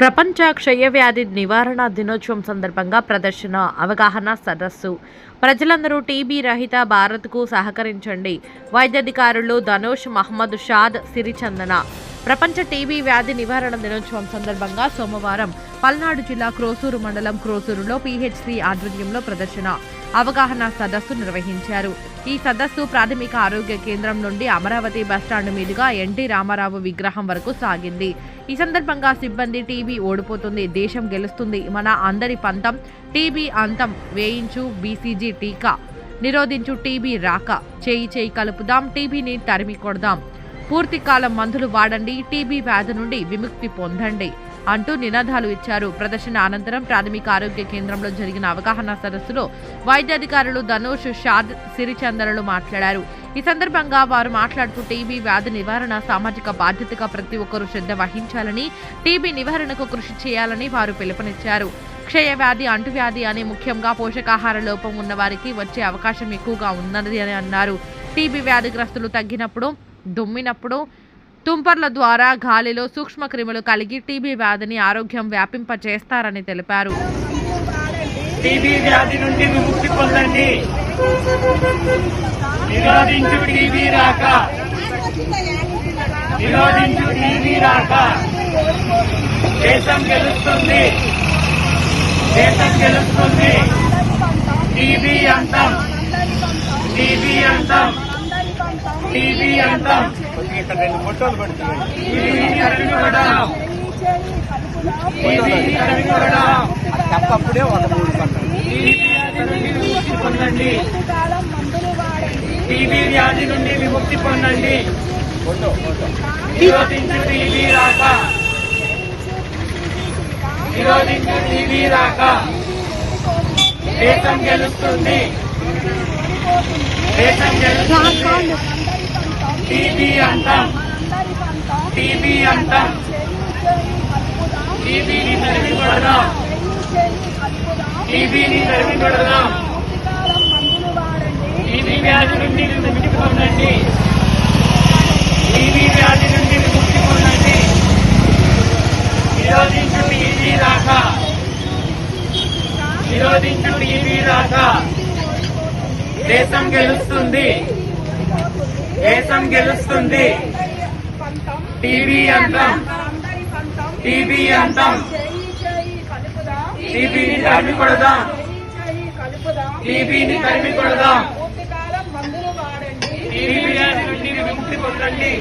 ప్రపంచ క్షయవ్యాధి నివారణ దినోత్సవం సందర్భంగా ప్రదర్శన అవగాహన సదస్సు ప్రజలందరూ టీబీ రహిత భారత్కు సహకరించండి. వైద్యాధికారులు ధనుష్ మహమ్మద్ షాద్ సిరిచందన. ప్రపంచ టీబీ వ్యాధి నివారణ దినోత్సవం సందర్భంగా సోమవారం పల్నాడు జిల్లా క్రోసూరు మండలం క్రోసూరులో పీహెచ్సి ఆధ్వర్యంలో ప్రదర్శన. అవగాహన సదస్సు నిర్వహించారు. ఈ సదస్సు ప్రాథమిక ఆరోగ్య కేంద్రం నుండి అమరావతి బస్టాండ్ మీదుగా ఎన్టీ రామారావు విగ్రహం వరకు సాగింది. ఈ సందర్భంగా సిబ్బంది టీబీ ఓడిపోతుంది దేశం గెలుస్తుంది. మన అందరి పంతం టీబీ అంతం వేయించు బీసీజీ టీకా. నిరోధించు టీబీ రాక. చేయి చేయి కలుపుదాం టీబీని తరిమి కొడదాం. పూర్తి కాలం మందులు వాడండి టీబీ వ్యాధి నుండి విముక్తి పొందండి అంటూ నినాదాలు ఇచ్చారు. ప్రదర్శన అనంతరం ప్రాథమిక ఆరోగ్య కేంద్రంలో జరిగిన అవగాహన సదస్సులో వైద్యాధికారులు ధనుష్ షాద్ సిరిచందనలు మాట్లాడారు. ఈ సందర్భంగా వారు మాట్లాడుతూ టీబీ వ్యాధి నివారణ సామాజిక బాధ్యతగా ప్రతి ఒక్కరూ శ్రద్ధ వహించాలని టీబీ నివారణకు కృషి చేయాలని వారు పిలుపునిచ్చారు. క్షయవ్యాధి అంటువ్యాధి అని ముఖ్యంగా పోషకాహార లోపం ఉన్న వారికి వచ్చే అవకాశం ఎక్కువగా ఉన్నది అని అన్నారు. టీబీ వ్యాధిగ్రస్తులు తగ్గినప్పుడు దుమ్మినప్పుడు తుంపర్ల ద్వారా గాలిలో సూక్ష్మక్రిములు కలిగి టీబీ వ్యాధిని ఆరోగ్యం వ్యాపింప చేస్తారని తెలిపారు. టీబీ వ్యాధి నుండి విముక్తి పొందండి. నిరోధించు టీబీ రాక. నిరోధించు టీబీ రాక. దేశం గెలుస్తుంది. దేశం గెలుస్తుంది. టీబీ అంతం. టీబీ అంతం. టీవీ అంతం టీబీని అరికడదాం. టీబీని అరికడదాం. తప్పప్పుడే ఒక మూడు టీబీ వ్యాధి నుండి విముక్తి పొందండి టీబీ వ్యాధి నుండి విముక్తి పొందండి ఫోటో ఫోటో నిరోధించు టీబీ రాక నిరోధించు టీబీ రాక దేశం గెలుస్తుంది దేశం గెలుస్తుంది టీబీ అంటాం టీబీ అంటాం టీబీని తరిమి కొడదాం. టీబీని తరిమి కొడదాం. టీబీ వ్యాధి నుండి విముక్తి పొందండి టీబీ వ్యాధి నుండి విముక్తి పొందండి నిరోధించు టీబీ రాక. నిరోధించు టీబీ రాక. దేశం గెలుస్తుంది. దేశం గెలుస్తుంది. టీవీ అంతం. టీబీ అంతం. టీబీని తరిమి కొడదాం. టీబీని తరిమి కొడదాం. టీబీ వ్యాధి నుండి విముక్తి పొందండి.